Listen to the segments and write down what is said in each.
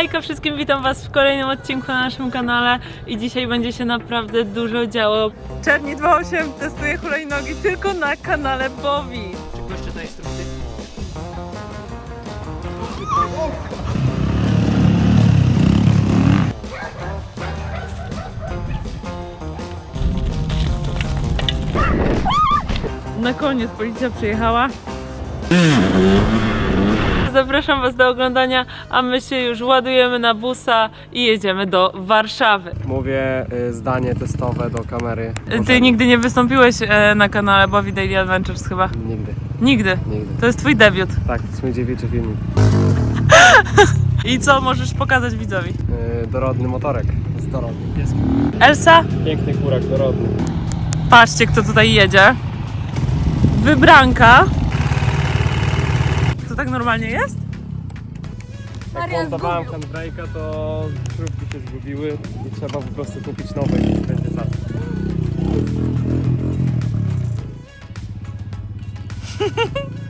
Hejka wszystkim, witam was w kolejnym odcinku na naszym kanale i dzisiaj będzie się naprawdę dużo działo. Czerni 28 testuje hulajnogi tylko na kanale Bowi. Czy ktoś czyta instrukcję? Na koniec policja przyjechała. Zapraszam Was do oglądania, a my się już ładujemy na busa i jedziemy do Warszawy. Mówię y, zdanie testowe do kamery. Ty Możemy. nigdy nie wystąpiłeś e, na kanale Bowi Daily Adventures chyba? Nigdy, Nigdy. nigdy. To jest Twój debiut. Tak, to jest mój dziewiczy filmik. I co możesz pokazać widzowi? Y, dorodny motorek z dorodnym pieskiem. Elsa, Piękny kurak dorodny. patrzcie kto tutaj jedzie. Wybranka. Tak normalnie jest? Jak montowałem handbrake'a, to śrubki się zgubiły i trzeba po prostu kupić nowe i będzie czas.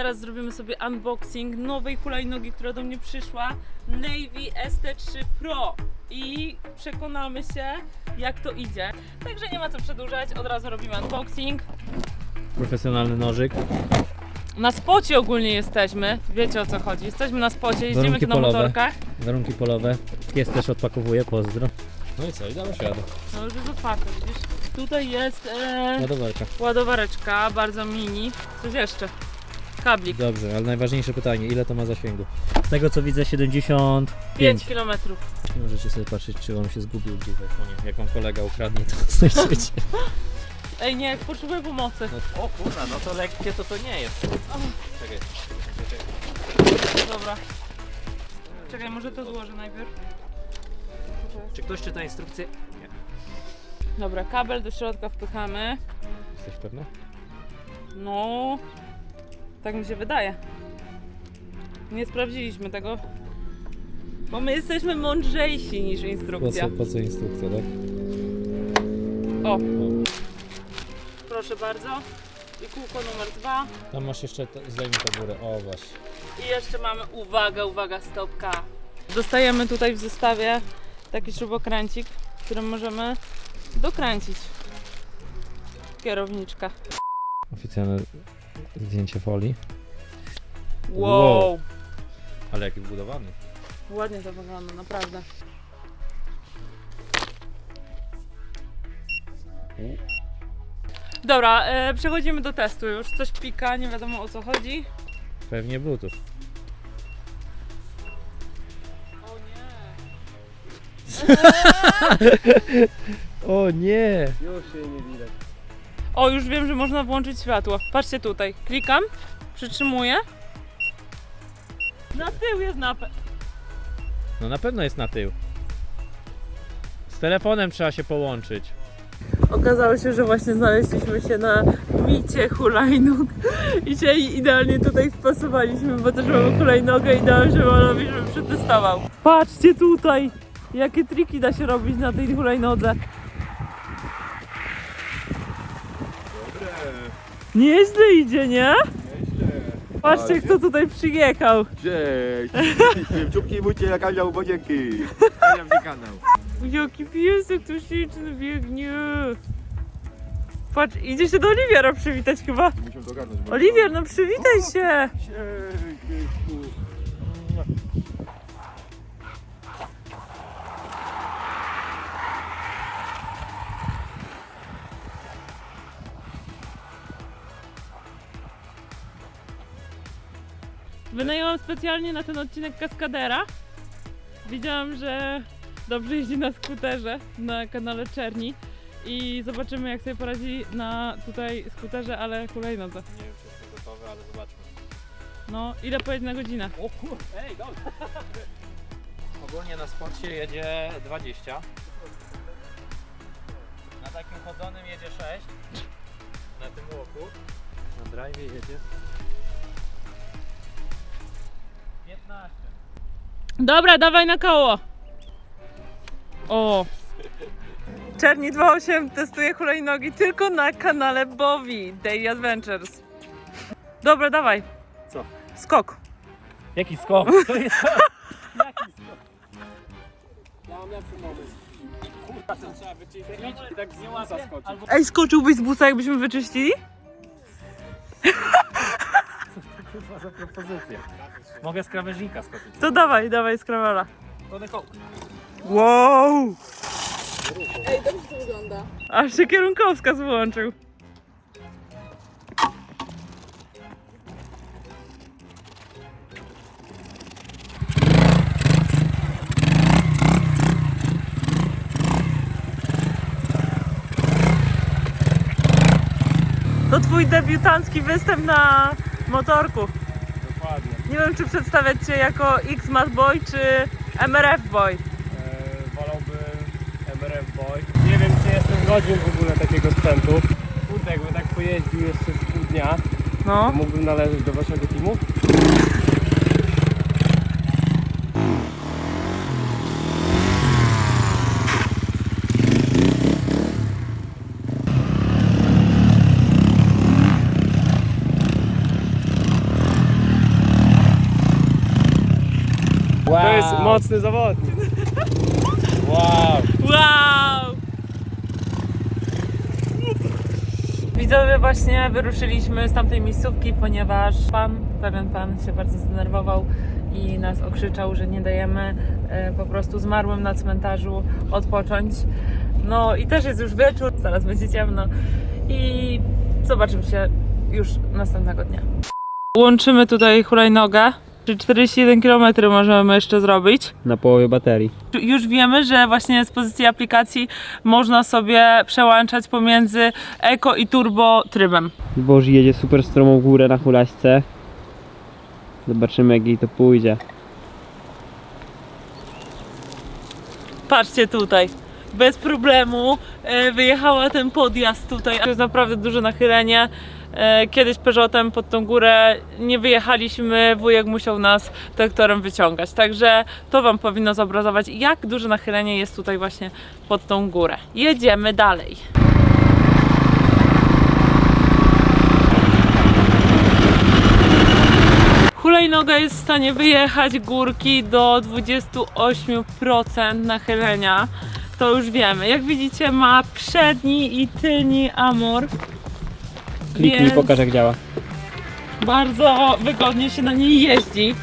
Teraz zrobimy sobie unboxing nowej hulajnogi, która do mnie przyszła. Navy ST3 Pro. I przekonamy się, jak to idzie. Także nie ma co przedłużać, od razu robimy unboxing. Profesjonalny nożyk. Na spocie ogólnie jesteśmy, wiecie o co chodzi. Jesteśmy na spocie, jeździmy Warunki tu na polowe. motorkach. Warunki polowe. Pies też odpakowuje, pozdro. No i co, i damy radę. No już jest otwarte, widzisz? Tutaj jest e, Ładowarka. ładowareczka, bardzo mini. Coś jeszcze? Kablik. Dobrze, ale najważniejsze pytanie, ile to ma zasięgu? Z tego co widzę 75. 5 km. Nie możecie sobie patrzeć, czy on się zgubił gdzieś w iPhone'ie. Jak wam kolega ukradnie, to znajdziecie. Ej nie, potrzebuję pomocy. No, o kurwa, no to lekkie to to nie jest. Czekaj. Dobra. Czekaj, może to złożę najpierw. Czy ktoś czyta instrukcję? Nie. Dobra, kabel do środka wpychamy. Jesteś pewna? No, tak mi się wydaje. Nie sprawdziliśmy tego. Bo my jesteśmy mądrzejsi niż Po instrukcja. co, po co instrukcja, tak? O, O, proszę bardzo. I kółko numer dwa. tam masz jeszcze, te- zdejmij to górę. O właśnie. I jeszcze mamy, uwaga, uwaga, stopka. Dostajemy tutaj w zestawie taki śrubokręcik, którym możemy dokręcić kierowniczkę. Oficjalne zdjęcie folii. Wow. Wow. Ale jaki wbudowany. Ładnie to wygląda, naprawdę. Dobra, e, przechodzimy do testu już. Coś pika, nie wiadomo o co chodzi. Pewnie bluetooth. O nie. O nie! Już się nie widać. O, już wiem, że można włączyć światło. Patrzcie tutaj. Klikam, przytrzymuję. Na tył jest napęd. No na pewno jest na tył. Z telefonem trzeba się połączyć. Okazało się, że właśnie znaleźliśmy się na micie hulajnóg i się idealnie tutaj wpasowaliśmy, bo też mamy hulajnogę i dałem Szymonowi, żeby przetestował. Patrzcie tutaj, jakie triki da się robić na tej hulajnodze. Nieźle idzie, nie? Patrzcie, kto tutaj przyjechał. Cześć! Czubki mucie jak anioł podzięki! Anioł ci kanał. Jaki piesek tu śliczny biegnie. Patrz, idzie się do Oliwiera przywitać chyba. Muszę dogarnąć. bo- Oliwier, no przywitaj się. Cześć, Wynajęłam specjalnie na ten odcinek kaskadera. Widziałam, że dobrze jeździ na skuterze na kanale Czerni. I zobaczymy jak sobie poradzi na tutaj skuterze, ale hulajnodze. Nie wiem, czy jestem gotowy, ale zobaczmy. No, ile pojedzie na godzinę? O kur... Ej, dobra. Ogólnie na sporcie jedzie 20. Na takim chodzonym jedzie 6. Na tym łoku. Na drive jedzie 15. Dobra, dawaj na koło. O, Czerni 28 testuje hulajnogi tylko na kanale Bowi Daily Adventures. Dobra, dawaj. Co? Skok. Jaki skok? To jest... Ja mam lepszy pomysł. Kurwa, trzeba wyczyścić i tak z nią zaskoczyć. Ej, skoczyłbyś z busa, jakbyśmy wyczyścili? Kurwa za propozycja. Mogę z krawężnika skoczyć. To dawaj, dawaj z krawala. Wow! Ej, dobrze to wygląda. Aż się kierunkowskaz włączył. To twój debiutancki występ na motorku. Dokładnie. Nie wiem, czy przedstawiać cię jako X-Mat Boy, czy MRF Boy. Eee, wolałbym MRF Boy. Nie wiem, czy jestem godzien w ogóle takiego sprzętu. Kurde, jakbym tak pojeździł jeszcze z pół dnia, No. mógłbym należeć do waszego teamu? Wow. To jest mocny zawodnik. Wow. Wow! Widzowie, właśnie wyruszyliśmy z tamtej miejscówki, ponieważ pan, pewien pan się bardzo zdenerwował i nas okrzyczał, że nie dajemy e, po prostu zmarłym na cmentarzu odpocząć. No i też jest już wieczór, zaraz będzie ciemno i zobaczymy się już następnego dnia. Łączymy tutaj hulajnogę. Czy 41 km możemy jeszcze zrobić? Na połowie baterii. Już wiemy, że właśnie z pozycji aplikacji można sobie przełączać pomiędzy eko i turbo trybem. Boży jedzie super stromą górę na hulaśce. Zobaczymy jak jej to pójdzie. Patrzcie tutaj. Bez problemu e, wyjechała ten podjazd tutaj. To jest naprawdę duże nachylenie. E, Kiedyś Peugeotem pod tą górę nie wyjechaliśmy, wujek musiał nas traktorem wyciągać. Także to Wam powinno zobrazować, jak duże nachylenie jest tutaj właśnie pod tą górę. Jedziemy dalej. Hulajnoga jest w stanie wyjechać górki do 28% nachylenia. To już wiemy. Jak widzicie ma przedni i tylni amor. Kliknij Więc- pokaż jak działa. Bardzo wygodnie się na niej jeździ.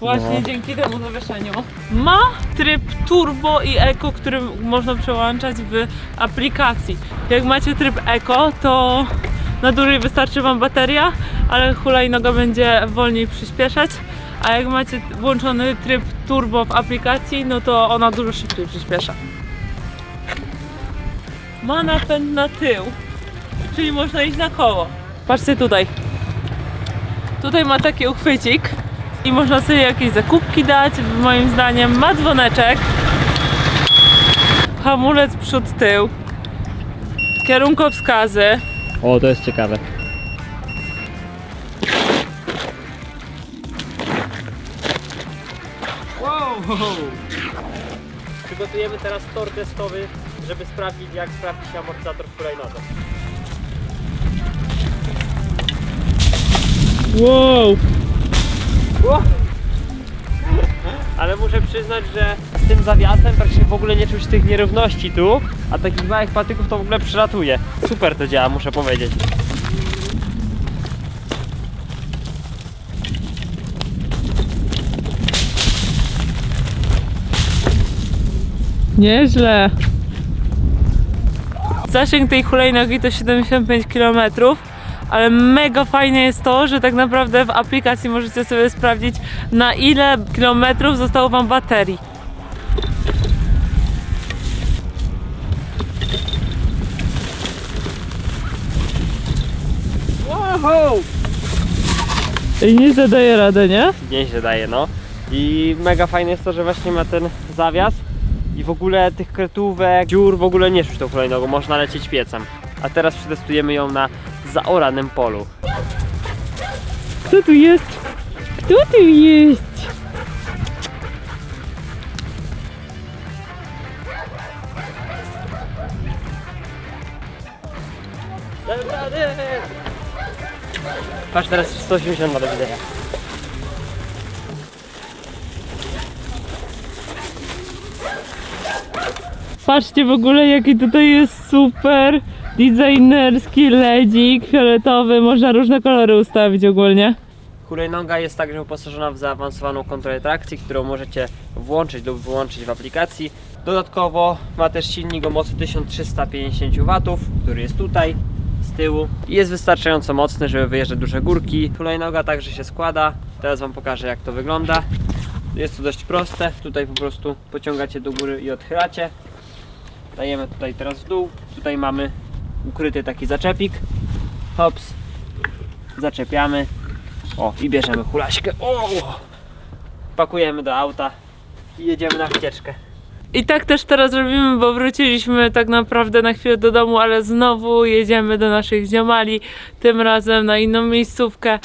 Właśnie No. dzięki temu zawieszeniu. Ma tryb turbo i eco, który można przełączać w aplikacji. Jak macie tryb eco, to na dłużej wystarczy Wam bateria, ale hulajnoga będzie wolniej przyspieszać. A jak macie włączony tryb turbo w aplikacji, no to ona dużo szybciej przyspiesza. Ma napęd na tył, czyli można iść na koło. Patrzcie tutaj. Tutaj ma taki uchwycik i można sobie jakieś zakupki dać. Moim zdaniem ma dzwoneczek. Hamulec przód tył. Kierunkowskazy. O, to jest ciekawe. Przygotujemy teraz tor testowy, żeby sprawdzić jak sprawdzi się amortyzator w hulajnodze. Wow! Ale muszę przyznać, że z tym zawiasem praktycznie w ogóle nie czuć tych nierówności tu, a takich małych patyków to w ogóle przylatuje. Super to działa, muszę powiedzieć. Nieźle. Zasięg tej hulajnogi to 75 km, ale mega fajne jest to, że tak naprawdę w aplikacji możecie sobie sprawdzić na ile kilometrów zostało Wam baterii. Wow! I nie zadaje radę, nie? Nieźle daje, no. I mega fajne jest to, że właśnie ma ten zawias i w ogóle tych kretówek, dziur w ogóle nie czuć tą hulajnogą, można lecieć piecem. A teraz przetestujemy ją na zaoranym polu. Kto tu jest? Kto tu jest? Patrz teraz 180 do widzenia. Patrzcie w ogóle jaki tutaj jest super designerski ledzik fioletowy. Można różne kolory ustawić ogólnie. Hulajnoga jest także wyposażona w zaawansowaną kontrolę trakcji, którą możecie włączyć lub wyłączyć w aplikacji. Dodatkowo ma też silnik o mocy 1350 W, który jest tutaj z tyłu i jest wystarczająco mocny, żeby wyjeżdżać duże górki. Hulajnoga także się składa. Teraz Wam pokażę jak to wygląda. Jest to dość proste. Tutaj po prostu pociągacie do góry i odchylacie. Dajemy tutaj teraz w dół. Tutaj mamy ukryty taki zaczepik. Hops. Zaczepiamy. O, i bierzemy hulaśkę. O! Pakujemy do auta i jedziemy na wycieczkę. I tak też teraz robimy, bo wróciliśmy tak naprawdę na chwilę do domu, ale znowu jedziemy do naszych ziomali, tym razem na inną miejscówkę.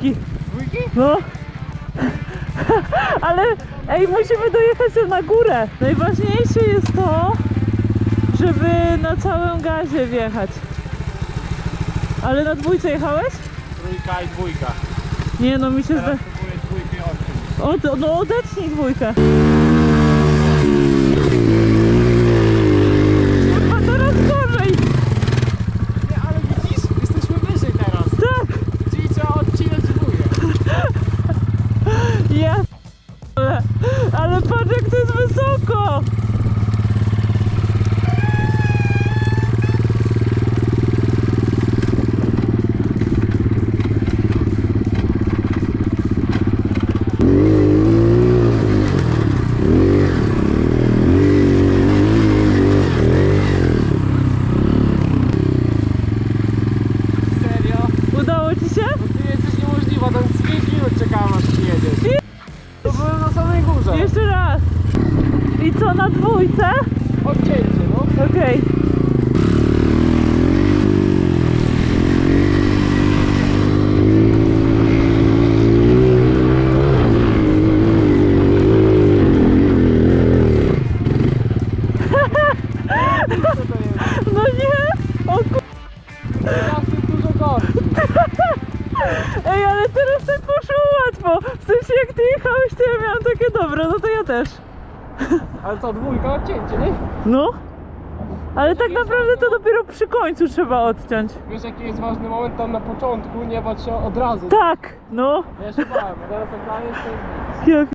Z dwójki. No. Ale ej, musimy dojechać na górę. Najważniejsze jest to, żeby na całym gazie wjechać. Ale na dwójce jechałeś? Trójka i dwójka. Nie no, mi się zda... Próbuję dwójkę odkryć. Od, no odetnij dwójkę. Kurwa, teraz gorzej. Nie, ale widzisz, jesteśmy wyżej teraz. Tak, Czyli trzeba odcinać dwójkę. ja p***le. Ale patrz jak to jest wysoko. Serio? Udało ci się? Ty jesteś niemożliwa, tam z 5 minut czekałem aż przyjedziesz. To byłem na samej górze. Jeszcze raz. I dwójce? Odcięcie, no. Okej. No nie! O. Ej, ale teraz tak poszło łatwo. W sensie jak ty jechałeś, to ja miałam takie dobre, no to ja też. Ale co, dwójka odcięcie, nie? No. Ale tak naprawdę to dopiero przy końcu trzeba odciąć. Wiesz jaki jest ważny moment tam na początku, nie bać się od razu. Tak, no. Ja się bałem, a teraz jak dajesz to jest Jak...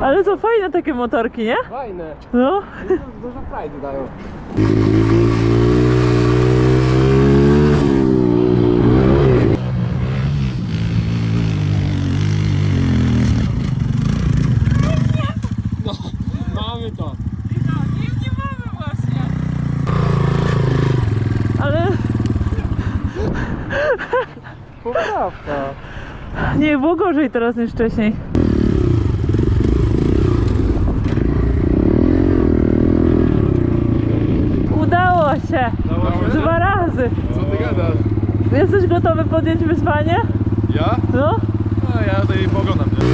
Ale to fajne takie motorki, nie? fajne. No. Dużo, dużo frajdy dają. No, mamy to. Nie, nie mamy właśnie. Ale Poprawka. nie, było gorzej teraz niż wcześniej. Udało się! Dwa razy! Co ty gadasz? Jesteś gotowy podjąć wyzwanie? Ja? No? No ja tutaj poglądam, nie?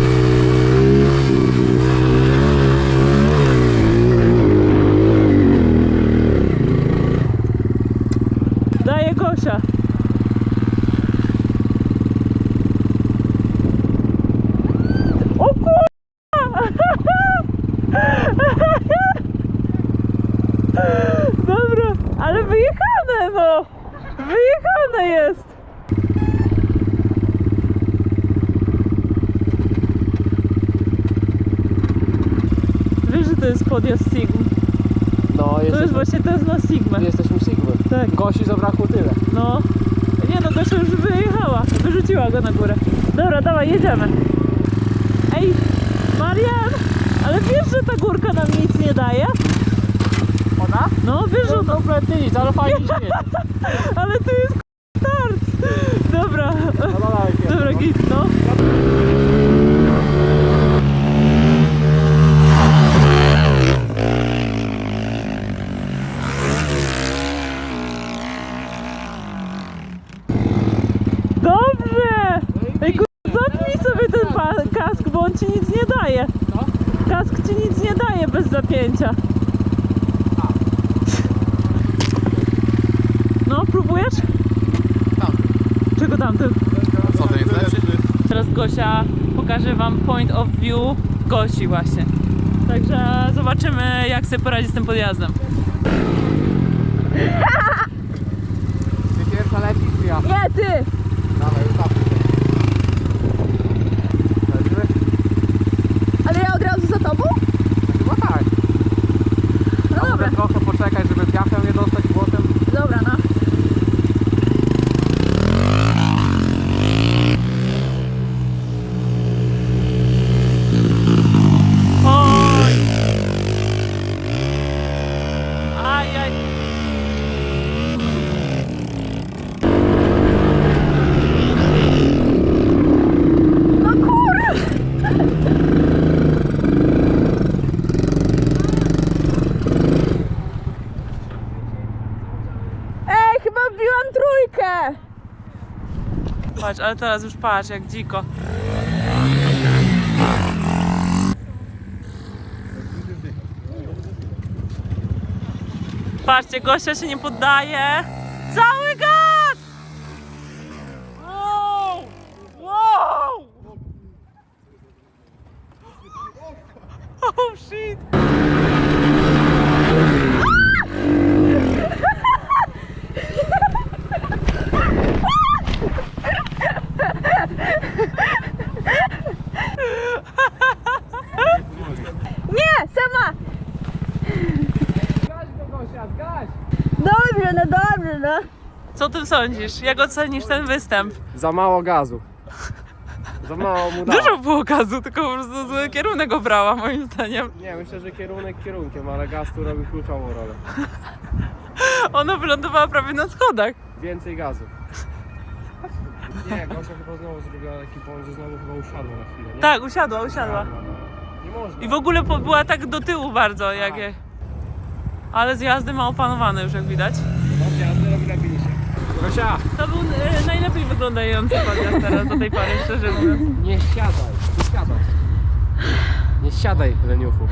Daję Gosia. O kurwa! Dobra, ale wyjechane no! Wyjechane jest! Wiesz, że to jest podjazd Sigm. No, To jest właśnie test na Sigmę. jesteśmy Sigmy. Tak. Gosi zabrakło tyle. No. Nie no, Gosia już wyjechała. Wyrzuciła go na górę. Dobra, dawaj, jedziemy. Ej, Marian, ale wiesz, że ta górka nam nic nie daje? Ona? No, wiesz, że to... Kompletnie nic, ale fajnie śmieje. Ale tu jest start. Dobra, No, no, dawaj, dobra, git, no. Dobrze! Ej, kur... zapnij sobie ten pa- kask, bo on ci nic nie daje. Kask ci nic nie daje zapięcia. No, próbujesz? Czego tamtym? Co, to jest lepszy? Teraz Gosia pokaże wam point of view Gosi właśnie. Także zobaczymy jak sobie poradzi z tym podjazdem. Ty pierwsza lecisz, ja? Nie, ty! Dawaj, ustawmy się. Lecimy? Ale ja od razu za tobą? Chyba tak. No dobra, trochę poczekać, żeby piachę nie dostać błotem. dobra, no. Oj! Aj, aj. No kur... Ej, chyba wbiłam trójkę! Patrz, ale teraz już patrz jak dziko. Patrzcie, Gosia się nie poddaje. Cały gaz! Wow! Wow! Oh shit! Nie, sama! Dobrze, no dobrze, no. Co ty sądzisz? Jak ocenisz ten występ? Za mało gazu. Za mało mu dało. Dużo było gazu, tylko po prostu zły kierunek obrała moim zdaniem. Nie, myślę, że kierunek kierunkiem, ale gaz tu robi kluczową rolę. Ona wylądowała prawie na schodach. Więcej gazu. Nie, Gosia chyba znowu zrobiła taki błąd, że znowu chyba usiadła na chwilę, nie? Tak, usiadła, usiadła. Nie można. I w ogóle po, była tak do tyłu bardzo, jak je. Ale zjazdy ma opanowane już jak widać. Ja. Gosia! To był e, najlepiej wyglądający podjazd teraz do tej pory, szczerze mówiąc. Nie siadaj, nie siadaj. Nie siadaj, leniuchu.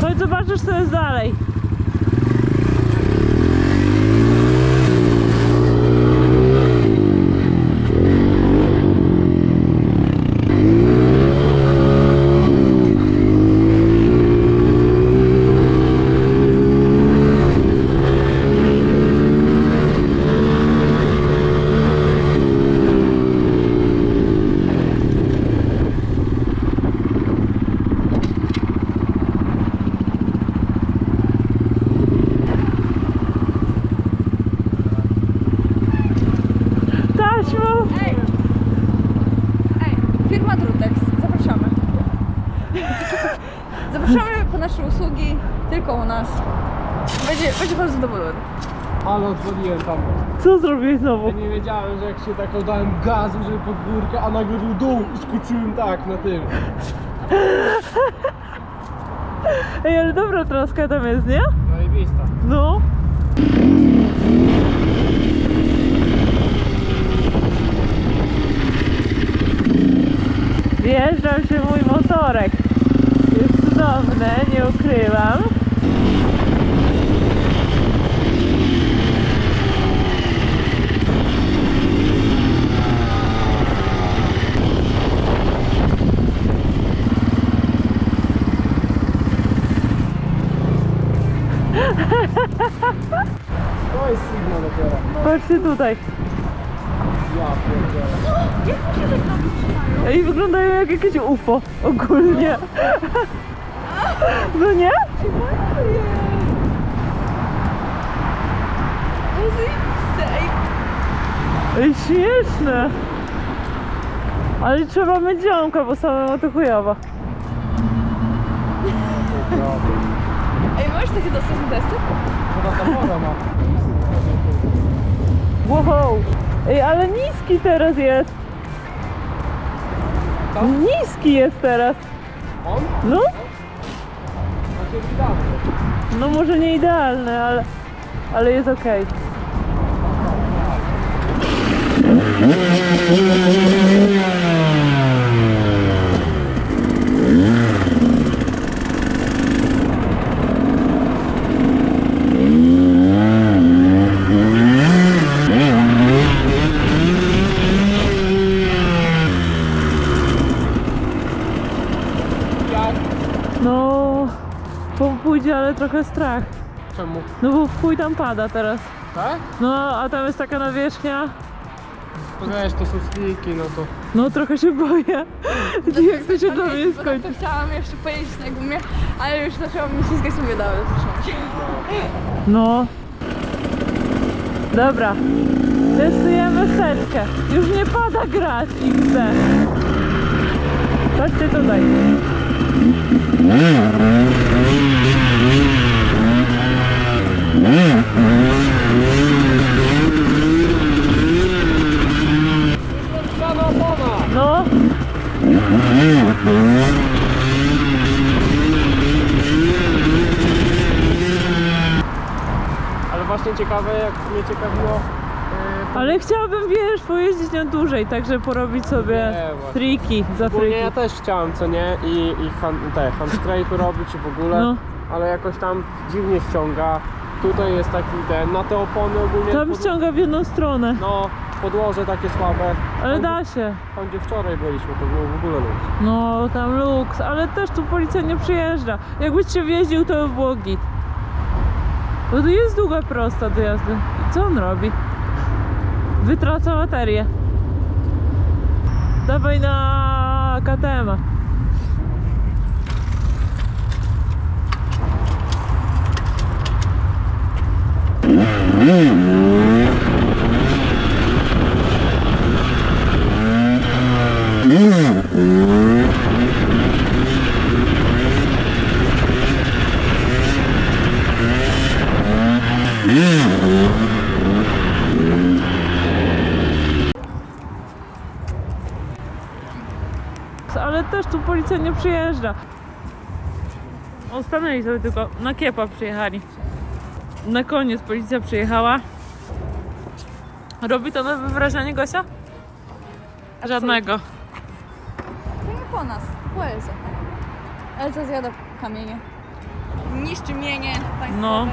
Chodź zobaczysz co jest dalej. Taśmo! Ej! Ej, Drutex, zapraszamy. Zapraszamy po nasze usługi, tylko u nas. Będzie, będzie bardzo zadowolony. Ale odzwoniłem tam. Co zrobiłeś znowu? Ja nie wiedziałem, że jak się tak oddałem gazu, żeby pod górkę, a nagle był dół i skoczyłem tak na tym. Ej, ale dobra traska tam jest, nie? Zajebista. No. Wjeżdżał się mój motorek. Jest cudowny, nie ukrywam. To jest sygnał dopiero. Patrzcie tutaj. Ja pierdolę. Jak się tak? Ej, wyglądają jak jakieś UFO ogólnie. No nie? Ej. Śmieszne. Ale trzeba mieć ziomka, bo samemu to chujowo. Ej, możesz takie dostępne testy? Wow. Ej, ale niski teraz jest. Niski jest teraz. On? No? Znaczy idealny. No może nie idealny, ale, ale jest okej. Jak? No, po pójdzie, ale trochę strach. Czemu? No bo w chuj tam pada teraz. Tak? No, a tam jest taka nawierzchnia. To wiesz, to są sliki, no to... No trochę się boję. Jak to się dla mnie skończy. to chciałam jeszcze pojeździć na gumie, ale już zaczęłam mi ślizgać i mówię, dobra, zatrzymam się. No. Dobra. Testujemy setkę. Już nie pada grać XD. Chodźcie tutaj. No. Ale właśnie ciekawe, jak mnie ciekawiło... Yy, Ale chciałabym, wiesz, pojeździć nią dłużej, także porobić sobie Nie, właśnie. triki za Ogólnie ja też chciałem, co nie? I, i han, te handstrajku robić i w ogóle, No. ale jakoś tam dziwnie ściąga. Tutaj jest taki ten, na te opony ogólnie... Tam pod- ściąga w jedną stronę, No, podłoże takie słabe. ale Tam, da się. Tam gdzie wczoraj byliśmy, to było w ogóle luz. No, tam luks, ale też tu policja nie przyjeżdża. Jakbyś się wjeździł, to by było git. Bo tu jest długa prosta do jazdy. Co on robi? Wytraca baterię. Dawaj na KTM. -a. Ale też tu policja nie przyjeżdża. O, stanęli sobie tylko, na kiepa przyjechali. Na koniec policja przyjechała. Robi to nowe wrażenie, Gosia? Żadnego. To nie po nas, po Elce. Elza zjada kamienie. Niszczy mienie państwowe. No.